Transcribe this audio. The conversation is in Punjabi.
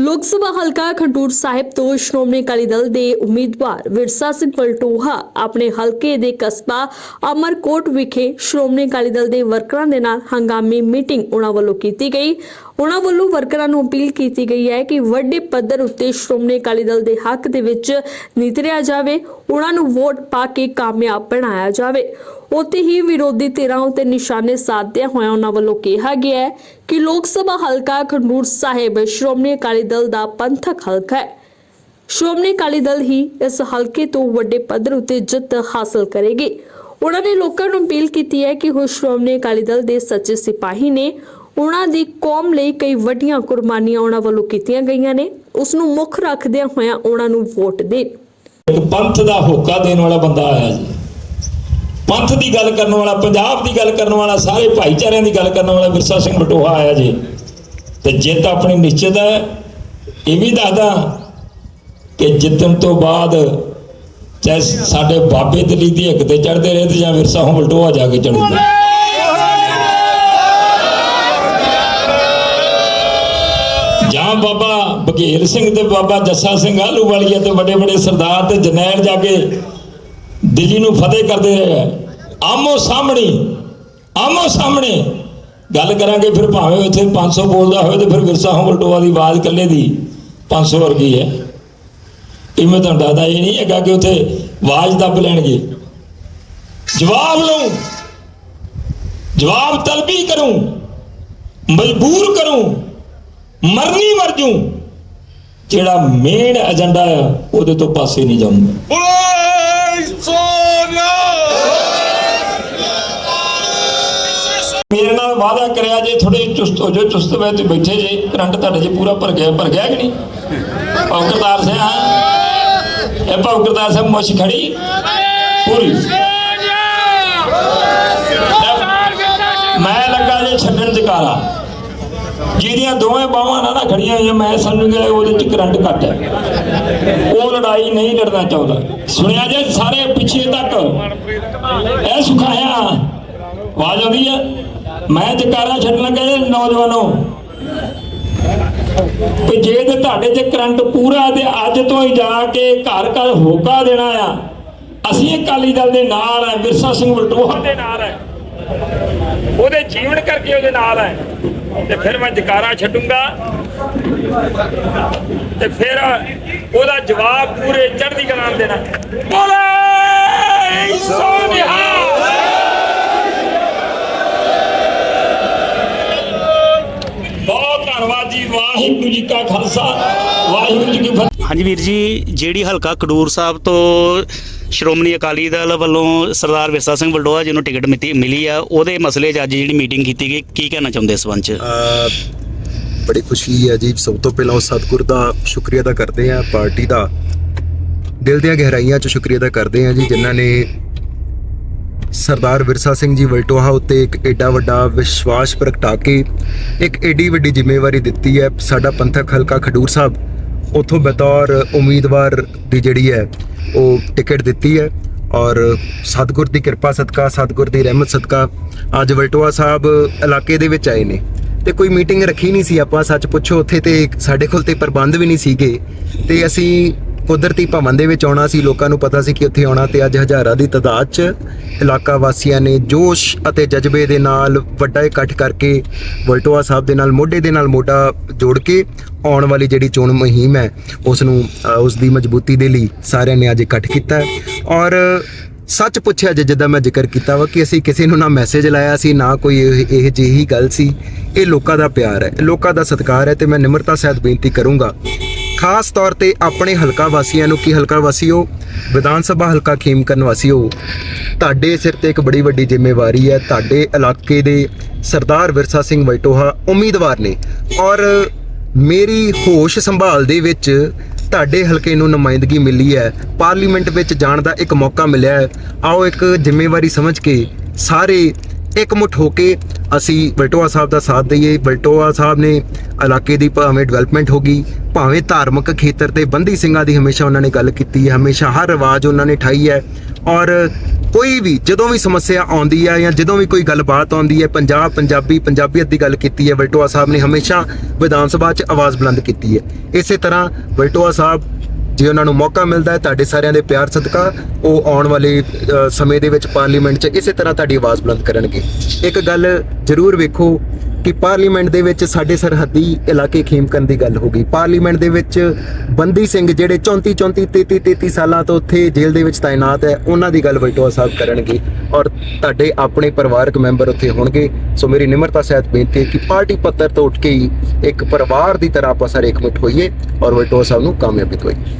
ਲੋਕ ਸਭਾ ਹਲਕਾ ਖਡੂਰ ਸਾਹਿਬ ਤੋਂ ਸ਼੍ਰੋਮਣੀ ਅਕਾਲੀ ਦਲ ਦੇ ਉਮੀਦਵਾਰ ਵਿਰਸਾ ਸਿੰਘ ਪਲਟੋਹਾ ਆਪਣੇ ਹਲਕੇ ਦੇ ਕਸਬਾ ਅਮਰਕੋਟ ਵਿਖੇ ਸ਼੍ਰੋਮਣੀ ਅਕਾਲੀ ਦਲ ਦੇ ਵਰਕਰਾਂ ਦੇ ਨਾਲ ਹੰਗਾਮੀ ਮੀਟਿੰਗ ਉਹਨਾਂ ਵੱਲੋਂ ਕੀਤੀ ਗਈ। ਉਹਨਾਂ ਵੱਲੋਂ ਵਰਕਰਾਂ ਨੂੰ ਅਪੀਲ ਕੀਤੀ ਗਈ ਹੈ ਕਿ ਵੱਡੇ ਪੱਧਰ ਉੱਤੇ ਸ਼੍ਰੋਮਣੀ ਅਕਾਲੀ ਦਲ ਦੇ ਹੱਕ ਦੇ ਵਿੱਚ ਨਿਤਰਿਆ ਜਾਵੇ। ਉਹਨਾਂ ਨੂੰ ਵੋਟ ਪਾ ਕੇ ਕਾਮਯਾਬ ਬਣਾਇਆ ਜਾਵੇ। ਉੱਥੇ ਹੀ ਵਿਰੋਧੀ ਧਿਰਾਂ ਉਤੇ ਨਿਸ਼ਾਨੇ ਸਾਧਦਿਆਂ ਹੋਇਆਂ ਉਹਨਾਂ ਵੱਲੋਂ ਕਿਹਾ ਗਿਆ ਹੈ ਕਿ ਲੋਕ ਸਭਾ ਹਲਕਾ ਖੰਡੂਰ ਸਾਹਿਬ ਸ਼੍ਰੋਮਣੀ ਅਕਾਲੀ ਦਲ ਦਾ ਪੰਥਕ ਹਲਕਾ ਹੈ। ਸ਼੍ਰੋਮਣੀ ਅਕਾਲੀ ਦਲ ਹੀ ਇਸ ਹਲਕੇ ਤੋਂ ਵੱਡੇ ਪੱਧਰ ਉਤੇ ਜਿੱਤ ਹਾਸਲ ਕਰੇਗੀ। ਉਹਨਾਂ ਨੇ ਲੋਕਾਂ ਨੂੰ ਅਪੀਲ ਕੀਤੀ ਹੈ ਕਿ ਉਹ ਸ਼੍ਰੋਮਣੀ ਅਕਾਲੀ ਦਲ ਦੇ ਸੱਚੇ ਸਿਪਾਹੀ ਨੇ। ਉਹਨਾਂ ਦੀ ਕੌਮ ਲਈ ਕਈ ਵੱਡੀਆਂ ਕੁਰਬਾਨੀਆਂ ਉਹਨਾਂ ਵੱਲੋਂ ਕੀਤੀਆਂ ਗਈਆਂ ਨੇ। ਉਸ ਨੂੰ ਮੁੱਖ ਰੱਖਦਿਆਂ ਹੋਇਆਂ ਉਹਨਾਂ ਨੂੰ ਵੋਟ ਦੇਣ। ਇੱਕ ਪੰਥ ਦਾ ਹੋਕਾ ਦੇਣ ਵਾਲਾ ਬੰਦਾ ਆਇਆ ਜੀ। ਪੰਥ ਦੀ ਗੱਲ ਕਰਨ ਵਾਲਾ, ਪੰਜਾਬ ਦੀ ਗੱਲ ਕਰਨ ਵਾਲਾ, ਸਾਰੇ ਭਾਈਚਾਰਿਆਂ ਦੀ ਗੱਲ ਕਰਨ ਵਾਲਾ ਵਿਰਸਾ ਸਿੰਘ ਬਟੋਹਾ ਆਇਆ ਜੀ। ਤੇ ਜਿੱਤ ਆਪਣੀ ਨਿਸ਼ਚਿਤ ਹੈ। ਇਹ ਵੀ ਦੱਸਦਾ ਕਿ ਜਿੱਤਣ ਤੋਂ ਬਾਅਦ ਚਾਹੇ ਸਾਡੇ ਬਾਬੇ ਦਲੀ ਦੀ ਹਿੱਕ ਤੇ ਚੜਦੇ ਰਹੇ ਤੇ ਜਾਂ ਵਿਰਸਾ ਹੁਣ ਬਟੋਹਾ ਜਾ ਕੇ ਚੜੂਗਾ ਜਾਂ ਬਾਬਾ ਬਘੇਲ ਸਿੰਘ ਤੇ ਬਾਬਾ ਜੱਸਾ ਸਿੰਘ ਆਲੂ ਵਾਲੀਆ ਤੇ ਵੱਡੇ ਵੱਡੇ ਸਰਦਾਰ ਤੇ ਜਨੈਲ ਜਾ ਕੇ ਦਿੱਲੀ ਨੂੰ ਫਤਿਹ ਕਰਦੇ ਰਹੇ ਆ। ਆਮੋ ਸਾਹਮਣੇ ਆਮੋ ਸਾਹਮਣੇ। ਗੱਲ ਕਰਾਂਗੇ ਫਿਰ ਭਾਵੇਂ ਉੱਥੇ 500 ਬੋਲਦਾ ਹੋਵੇ ਤੇ ਫਿਰ ਵਿਰਸਾ ਹੰਬਲਟੋਆ ਦੀ ਆਵਾਜ਼ ਇਕੱਲੇ ਦੀ 500 ਵਰਗੀ ਹੈ। ਇਹ ਮੈਂ ਤੁਹਾਨੂੰ ਦੱਸਦਾ, ਇਹ ਨਹੀਂ ਹੈਗਾ ਕਿ ਉੱਥੇ ਆਵਾਜ਼ ਦੱਬ ਲੈਣਗੇ। ਜਵਾਬ ਲਉ ਜਵਾਬ ਤਲਬੀ ਕਰੂੰ, ਮਜਬੂਰ ਕਰੂੰ। ਮਰਨੀ ਮਰ ਜੂ। ਜਿਹੜਾ ਮੇਨ ਏਜੰਡਾ ਆ ਉਹਦੇ ਤੋਂ ਪਾਸੇ ਨਹੀਂ ਜਾਊਂਗਾ। Oi, Sônia! ਮੇਰੇ ਨਾਲ ਵਾਅਦਾ ਕਰਿਆ ਜੇ ਥੋੜੇ ਚੁਸਤ ਹੋ ਜਾਓ ਚੁਸਤ ਵੇ ਤੇ ਬੈਠੇ ਜੇ ਕਰੰਟ ਤੁਹਾਡੇ 'ਚ ਪੂਰਾ ਭਰ ਗਿਆ ਭਰ ਗਿਆ ਕਿ ਨਹੀਂ? ਭਾਉ ਕਰਤਾਰ ਸਿੰਘ ਹਾਂ। ਇਹ ਭਾਉ ਕਰਤਾਰ ਸਿੰਘ ਮੁੱਛ ਖੜੀ। ਪੂਰੀ। ਮੈਂ ਲੱਗਾ ਜੇ ਛੱਡਣ ਜਕਾਰਾ ਜਿਹਦੀਆਂ ਦੋਵੇਂ ਬਾਹਾਂ ਨਾ ਨਾ ਖੜੀਆਂ ਹੋਈਆਂ, ਮੈਂ ਸਮਝ ਗਿਆ ਉਹਦੇ 'ਚ ਕਰੰਟ ਘੱਟ ਹੈ। ਉਹ ਲੜਾਈ ਨਹੀਂ ਲੜਨਾ ਚਾਹੁੰਦਾ। ਸੁਣਿਆ ਜੇ ਸਾਰੇ ਪਿੱਛੇ ਤੱਕ? ਇਹ ਸੁਖਾਇਆ। ਆਵਾਜ਼ ਆਉਂਦੀ ਹੈ ਮੈਂ ਜਕਾਰਾ ਛੱਡਣ ਲੱਗਾ ਜੀ ਨੌਜਵਾਨੋ। ਕਿ ਜੇ ਤੇ ਤੁਹਾਡੇ 'ਚ ਕਰੰਟ ਪੂਰਾ ਤੇ ਅੱਜ ਤੋਂ ਹੀ ਜਾ ਕੇ ਘਰ ਘਰ ਹੋਕਾ ਦੇਣਾ ਆ, ਅਸੀਂ ਅਕਾਲੀ ਦਲ ਦੇ ਨਾਲ ਆ, ਵਿਰਸਾ ਸਿੰਘ ਬਲਟੋਹਾ ਦੇ ਨਾਲ ਹੈ ਉਹਦੇ ਜੀਵਨ ਕਰਕੇ ਉਹਦੇ ਨਾਲ ਹੈ ਤੇ ਫਿਰ ਮੈਂ ਜਕਾਰਾ ਛੱਡੂੰਗਾ। ਤੇ ਫਿਰ ਉਹਦਾ ਜਵਾਬ ਪੂਰੇ ਚੜ੍ਹਦੀ ਕਲਾ ਦੇਣਾ। ਬੋਲੇ! ਸੋਨਿਹਾ ਬਹੁਤ ਧੰਨਵਾਦ ਜੀ, ਵਾਹਿਗੁਰੂ ਜੀ ਕਾ ਖਾਲਸਾ, ਵਾਹਿਗੁਰੂ ਜੀ ਕੀ ਫਤਿਹ। ਹਾਂਜੀ ਵੀਰ ਜੀ, ਜਿਹੜੀ ਹਲਕਾ ਖਡੂਰ ਸਾਹਿਬ ਤੋਂ ਸ਼੍ਰੋਮਣੀ ਅਕਾਲੀ ਦਲ ਵੱਲੋਂ ਸਰਦਾਰ ਵਿਰਸਾ ਸਿੰਘ ਬਲਡੋਆ ਜੀ ਨੂੰ ਟਿਕਟ ਮਿਤੀ, ਮਿਲੀ ਆ। ਉਹਦੇ ਮਸਲੇ 'ਚ ਅੱਜ ਜਿਹੜੀ ਮੀਟਿੰਗ ਕੀਤੀ ਗਈ, ਕੀ ਕਹਿਣਾ ਚਾਹੁੰਦੇ ਇਸ ਸੰਬੰਧ 'ਚ? ਬੜੀ ਖੁਸ਼ੀ ਹੈ ਜੀ। ਸਭ ਤੋਂ ਪਹਿਲਾਂ ਉਹ ਸਤਿਗੁਰ ਦਾ ਸ਼ੁਕਰੀਆ ਅਦਾ ਕਰਦੇ ਆ ਪਾਰਟੀ ਦਾ। ਦਿਲ ਦੀਆਂ ਗਹਿਰਾਈਆਂ 'ਚ ਸ਼ੁਕਰੀਆ ਅਦਾ ਕਰਦੇ ਆ ਜੀ, ਜਿਨ੍ਹਾਂ ਨੇ ਸਰਦਾਰ ਵਿਰਸਾ ਸਿੰਘ ਜੀ ਵਲਟੋਹਾ ਉੱਤੇ ਇੱਕ ਏਡਾ ਵੱਡਾ ਵਿਸ਼ਵਾਸ ਪ੍ਰਗਟਾ ਕੇ ਇੱਕ ਏਡੀ ਵੱਡੀ ਜ਼ਿੰਮੇਵਾਰੀ ਦਿੱਤੀ ਹੈ। ਸਾਡਾ ਪੰਥਕ ਹਲਕਾ ਖਡੂਰ ਸਾਹਿਬ, ਉਥੋਂ ਬਤੌਰ ਉਮੀਦਵਾਰ ਦੀ ਜਿਹੜੀ ਹੈ ਉਹ ਟਿਕਟ ਦਿੱਤੀ ਹੈ ਔਰ ਸਤਿਗੁਰ ਦੀ ਕਿਰਪਾ ਸਦਕਾ, ਸਤਿਗੁਰ ਦੀ ਰਹਿਮਤ ਸਦਕਾ ਅੱਜ ਵਲਟੋਹਾ ਸਾਹਿਬ ਇਲਾਕੇ ਦੇ ਵਿੱਚ ਆਏ ਨੇ। ਤੇ ਕੋਈ ਮੀਟਿੰਗ ਰੱਖੀ ਨਹੀਂ ਸੀ ਆਪਾਂ, ਸੱਚ ਪੁੱਛੋ, ਉੱਥੇ ਤੇ ਸਾਡੇ ਕੋਲ ਤੇ ਪ੍ਰਬੰਧ ਵੀ ਨਹੀਂ ਸੀਗੇ। ਤੇ ਅਸੀਂ ਕੁਦਰਤੀ ਭਵਨ ਦੇ ਵਿੱਚ ਆਉਣਾ ਸੀ, ਲੋਕਾਂ ਨੂੰ ਪਤਾ ਸੀ ਕਿ ਉੱਥੇ ਆਉਣਾ ਤੇ ਅੱਜ ਹਜ਼ਾਰਾਂ ਦੀ ਤਾਦਾਦ 'ਚ ਇਲਾਕਾ ਵਾਸੀਆਂ ਨੇ ਜੋਸ਼ ਅਤੇ ਜਜ਼ਬੇ ਦੇ ਨਾਲ ਵੱਡਾ ਇਕੱਠ ਕਰਕੇ ਵਲਟੋਆ ਸਾਹਿਬ ਦੇ ਨਾਲ, ਮੋਢੇ ਦੇ ਨਾਲ ਮੋਢਾ ਜੋੜ ਕੇ ਆਉਣ ਵਾਲੀ ਜਿਹੜੀ ਚੋਣ ਮੁਹਿੰਮ ਹੈ, ਉਸ ਨੂੰ ਉਸ ਦੀ ਮਜ਼ਬੂਤੀ ਦੇ ਲਈ ਸਾਰਿਆਂ ਨੇ ਅੱਜ ਇਕੱਠ ਕੀਤਾ ਔਰ ਸੱਚ ਪੁੱਛਿਆ ਜੇ ਜਿੱਦਾਂ ਮੈਂ ਜ਼ਿਕਰ ਕੀਤਾ ਵਾ ਕਿ ਅਸੀਂ ਕਿਸੇ ਨੂੰ ਨਾ ਮੈਸੇਜ ਲਾਇਆ ਸੀ, ਨਾ ਕੋਈ ਇਹ ਇਹ ਜਿਹੀ ਗੱਲ ਸੀ, ਇਹ ਲੋਕਾਂ ਦਾ ਪਿਆਰ ਹੈ, ਲੋਕਾਂ ਦਾ ਸਤਿਕਾਰ ਹੈ ਤੇ ਮੈਂ ਨਿਮਰਤਾ ਸਹਿਤ ਬੇਨਤੀ ਕਰੂੰਗਾ ਖਾਸ ਤੌਰ ਤੇ ਆਪਣੇ ਹਲਕਾ ਵਾਸੀਆਂ ਨੂੰ ਕੀ ਹਲਕਾ ਵਾਸੀਓ? ਵਿਧਾਨ ਸਭਾ ਹਲਕਾ ਖੇਮਕਰਨ ਵਾਸੀਓ, ਤੁਹਾਡੇ ਸਿਰ ਤੇ ਇੱਕ ਬੜੀ ਵੱਡੀ ਜ਼ਿੰਮੇਵਾਰੀ ਹੈ, ਤੁਹਾਡੇ ਇਲਾਕੇ ਦੇ ਸਰਦਾਰ ਵਿਰਸਾ ਸਿੰਘ ਵਲਟੋਹਾ ਉਮੀਦਵਾਰ ਨੇ। ਔਰ ਮੇਰੀ ਹੋਸ਼ ਸੰਭਾਲ ਦੇ ਵਿੱਚ ਤੁਹਾਡੇ ਹਲਕੇ ਨੂੰ ਨੁਮਾਇੰਦਗੀ ਮਿਲੀ ਹੈ, ਪਾਰਲੀਮੈਂਟ ਵਿੱਚ ਜਾਣ ਦਾ ਇੱਕ ਮੌਕਾ ਮਿਲਿਆ ਹੈ। ਆਓ ਇੱਕ ਜ਼ਿੰਮੇਵਾਰੀ ਸਮਝ ਕੇ ਸਾਰੇ ਇਕਮੁੱਠ ਹੋ ਕੇ ਅਸੀਂ ਬਲਟੋਆ ਸਾਹਿਬ ਦਾ ਸਾਥ ਦਈਏ। ਬਲਟੋਆ ਸਾਹਿਬ ਨੇ ਇਲਾਕੇ ਦੀ ਭਾਵੇਂ ਡਿਵੈਲਪਮੈਂਟ ਹੋ ਗਈ, ਭਾਵੇਂ ਧਾਰਮਿਕ ਖੇਤਰ ਤੇ ਬੰਦੀ ਸਿੰਘਾਂ ਦੀ ਹਮੇਸ਼ਾ ਉਹਨਾਂ ਨੇ ਗੱਲ ਕੀਤੀ ਹੈ, ਹਮੇਸ਼ਾ ਹਰ ਆਵਾਜ਼ ਉਹਨਾਂ ਨੇ ਠਾਈ ਹੈ। ਔਰ ਕੋਈ ਵੀ ਜਦੋਂ ਵੀ ਸਮੱਸਿਆ ਆਉਂਦੀ ਹੈ ਜਾਂ ਜਦੋਂ ਵੀ ਕੋਈ ਗੱਲਬਾਤ ਆਉਂਦੀ ਹੈ, ਪੰਜਾਬ, ਪੰਜਾਬੀ, ਪੰਜਾਬੀਅਤ ਦੀ ਗੱਲ ਕੀਤੀ ਹੈ, ਬਲਟੋਆ ਸਾਹਿਬ ਨੇ ਹਮੇਸ਼ਾ ਵਿਧਾਨ ਸਭਾ 'ਚ ਆਵਾਜ਼ ਬੁਲੰਦ ਕੀਤੀ ਹੈ। ਇਸੇ ਤਰ੍ਹਾਂ ਬਲਟੋਆ ਸਾਹਿਬ ਜੇ ਉਹਨਾਂ ਨੂੰ ਮੌਕਾ ਮਿਲਦਾ ਹੈ, ਤੁਹਾਡੇ ਸਾਰਿਆਂ ਦੇ ਪਿਆਰ ਸਦਕਾ ਉਹ ਆਉਣ ਵਾਲੇ ਸਮੇਂ ਦੇ ਵਿੱਚ ਪਾਰਲੀਮੈਂਟ 'ਚ ਇਸੇ ਤਰ੍ਹਾਂ ਤੁਹਾਡੀ ਆਵਾਜ਼ ਬੁਲੰਦ ਕਰਨਗੇ। ਇੱਕ ਗੱਲ ਜ਼ਰੂਰ ਵੇਖੋ ਕਿ ਪਾਰਲੀਮੈਂਟ ਦੇ ਵਿੱਚ ਸਾਡੇ ਸਰਹੱਦੀ ਇਲਾਕੇ ਖੇਮਕਨ ਦੀ ਗੱਲ ਹੋ ਗਈ। ਪਾਰਲੀਮੈਂਟ ਦੇ ਵਿੱਚ ਬੰਦੀ ਸਿੰਘ ਜਿਹੜੇ 34 34 33 33 ਸਾਲਾਂ ਤੋਂ ਉੱਥੇ ਜੇਲ੍ਹ ਦੇ ਵਿੱਚ ਤਾਇਨਾਤ ਹੈ, ਉਹਨਾਂ ਦੀ ਗੱਲ ਬਲਟੋਆ ਸਾਹਿਬ ਕਰਨਗੇ ਔਰ ਤੁਹਾਡੇ ਆਪਣੇ ਪਰਿਵਾਰਕ ਮੈਂਬਰ ਉੱਥੇ ਹੋਣਗੇ। ਸੋ ਮੇਰੀ ਨਿਮਰਤਾ ਸਹਿਤ ਬੇਨਤੀ ਹੈ ਕਿ ਪਾਰਟੀ ਪੱਤਰ ਤੋਂ ਉੱਠ ਕੇ ਹੀ ਇੱਕ ਪਰਿਵਾਰ ਦੀ ਤਰ੍ਹਾਂ ਆਪਾਂ ਸਾਰੇ ਇਕਮੁੱਠ ਹੋਈਏ ਔਰ ਬਲਟੋਆ ਸਾਹਿਬ ਨੂੰ ਕਾਮਯਾਬੀ ਦਵਾਈਏ।